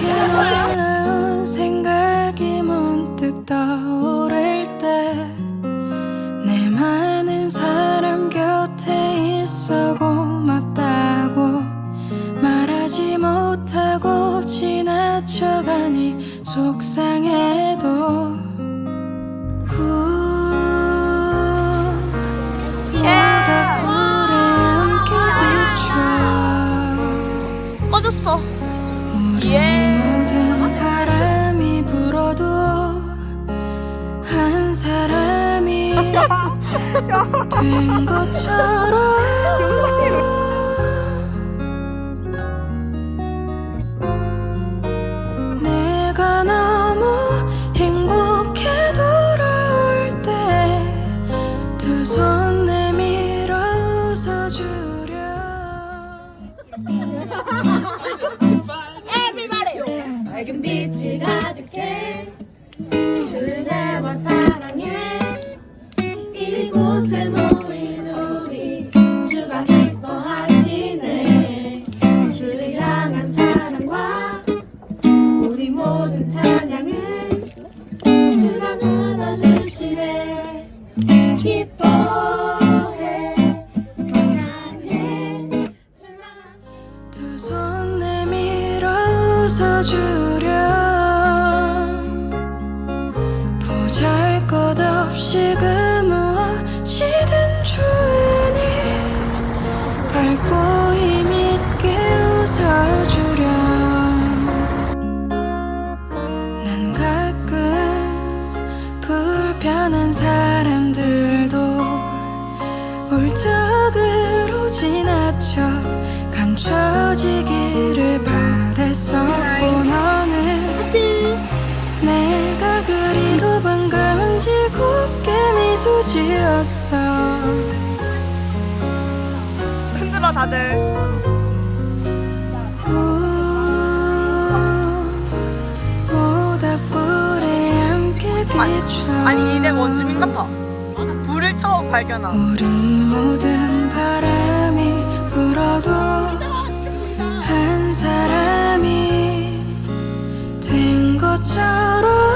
이렇게 놀라운 생각이 문득 떠오를 때 내 많은 사람 곁에 있어 고맙다고 말하지 못하고 지나쳐가니 속상해. 한 사람이 된 것처럼 내가 너무 행복해 돌아올 때 두 손 내밀어 웃어주려. 밝은 빛이 가득해 주내와 사랑해 이곳에 모인 우리 주가 기뻐하시네. 주를 향한 사랑과 우리 모든 찬양은 주가 나눠주시네. 기뻐해 찬양해. 두 손 내밀어 웃어주려 그 무엇이든 주니 밝고 힘있게 웃어주려 난 가끔 불편한 사람들도 울적으로 지나쳐 감춰지기를 바랬었고 반가운지 곱게 미소 지었어 흔들어 다들. 우, 모닥불에 함께 비춰 아니 이내 원주민 같아. 불을 처음 발견한. 우리 모든 바람이 불어도 한 사람이 된 것처럼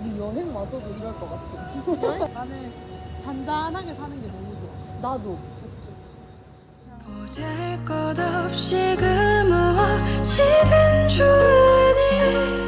우리 여행 와서도 이럴 것 같아. 나는 잔잔하게 사는 게 너무 좋아. 나도. 보잘 것 없이 그 무엇이든 주니